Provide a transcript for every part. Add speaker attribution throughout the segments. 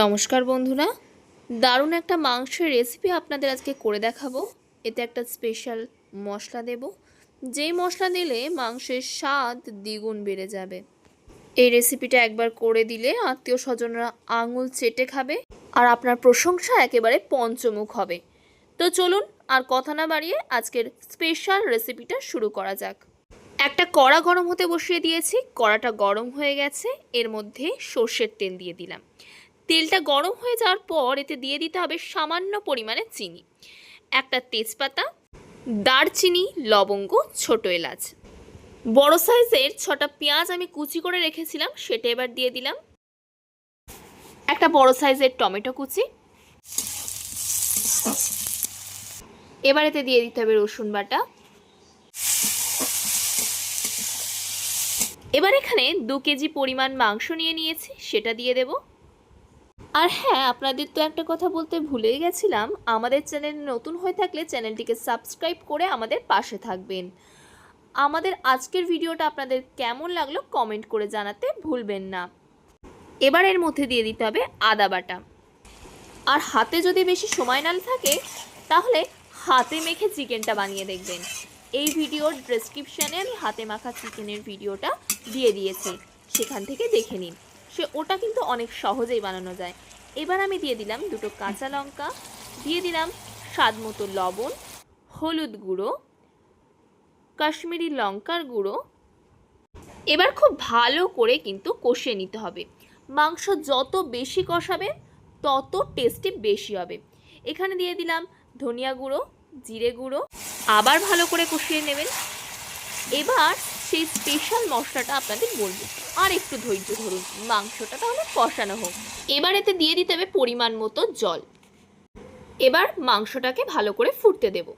Speaker 1: নমস্কার বন্ধুরা। দারুণ একটা মাংসের রেসিপি আপনাদের আজকে করে দেখাবো। এতে একটা স্পেশাল মশলা দেব। যেই মশলা দিলে মাংসের স্বাদ দ্বিগুণ বেড়ে যাবে। এই রেসিপিটা একবার করে দিলে আত্মীয় স্বজনরা আঙুল চেটে খাবে আর আপনার প্রশংসা একেবারে পঞ্চমুখ হবে। তো চলুন আর কথা না বাড়িয়ে আজকের স্পেশাল রেসিপিটা শুরু করা যাক। একটা কড়া গরম হতে বসিয়ে দিয়েছি। কড়াটা গরম হয়ে গেছে। এর মধ্যে সর্ষের তেল দিয়ে দিলাম। তেলটা গরম হয়ে যাওয়ার পর এতে দিয়ে দিতে হবে সামান্য পরিমাণে চিনি। একটা তেজপাতা, দারচিনি, লবঙ্গ, ছোট এলাচ। বড় সাইজের ছটা পেঁয়াজ আমি কুচি করে রেখেছিলাম, সেটা এবার দিয়ে দিলাম। একটা বড় সাইজের টমেটো কুচি। এবার এতে দিয়ে দিতে হবে রসুন বাটা। এবার এখানে দু কেজি পরিমাণ মাংস নিয়ে নিয়েছি, সেটা দিয়ে দেবো। আর হ্যাঁ আপনাদের তো একটা কথা বলতে ভুলেই গেছিলাম। আমাদের চ্যানেল নতুন হয়ে থাকলে চ্যানেলটিকে সাবস্ক্রাইব করে আমাদের পাশে থাকবেন। আমাদের আজকের ভিডিওটা আপনাদের কেমন লাগল কমেন্ট করে জানাতে ভুলবেন না। এবার এর মধ্যে দিয়ে দিতে হবে আদা বাটা। আর হাতে যদি বেশি সময় না থাকে, তাহলে হাতে মেখে চিকেনটা বানিয়ে দেখবেন। এই ভিডিওর ডেসক্রিপশানে আমি হাতে মাখা চিকেনের ভিডিওটা দিয়ে দিয়েছি। সেখান থেকে দেখে নিন। সে ওটা কিন্তু অনেক সহজেই বানানো যায়। এবার আমি দিয়ে দিলাম দুটো কাঁচা লঙ্কা, দিয়ে দিলাম স্বাদ মতো লবণ, হলুদ গুঁড়ো, কাশ্মীরি লঙ্কার গুঁড়ো। এবার খুব ভালো করে কিন্তু কষিয়ে নিতে হবে। মাংস যত বেশি কষাবে, তত টেস্টি বেশি হবে। এখানে দিয়ে দিলাম ধনিয়া গুঁড়ো, জিরে গুঁড়ো। আবার ভালো করে কষিয়ে নেবেন। এবার সেই স্পেশাল মশলাটা আপনাদের বলব। আর একটু ধৈর্য ধরুন, মাংসটা তাহলে কষানো হোক। এবার এতে দিয়ে দিতে হবে পরিমাণ মতো জল। এবার মাংসটাকে ভালো করে ফুটতে দেব।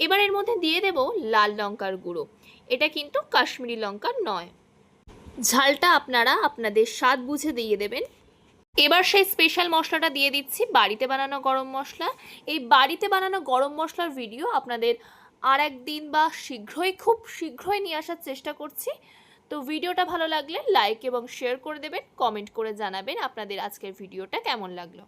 Speaker 1: এবার এর মধ্যে দিয়ে দেব লাল লঙ্কার গুঁড়ো। এটা কিন্তু কাশ্মীরি লঙ্কার নয়। ঝালটা আপনারা আপনাদের স্বাদ বুঝে দিয়ে দেবেন। এবার সেই স্পেশাল মশলাটা দিয়ে দিচ্ছি বাড়িতে বানানো গরম মশলা। এই বাড়িতে বানানো গরম মশলার ভিডিও আপনাদের আর একদিন বা শীঘ্রই, খুব শীঘ্রই নিয়ে আসার চেষ্টা করছি। তো ভিডিওটা ভালো লাগলে লাইক এবং শেয়ার করে দেবেন, কমেন্ট করে জানাবেন আপনাদের আজকের ভিডিওটা কেমন লাগল।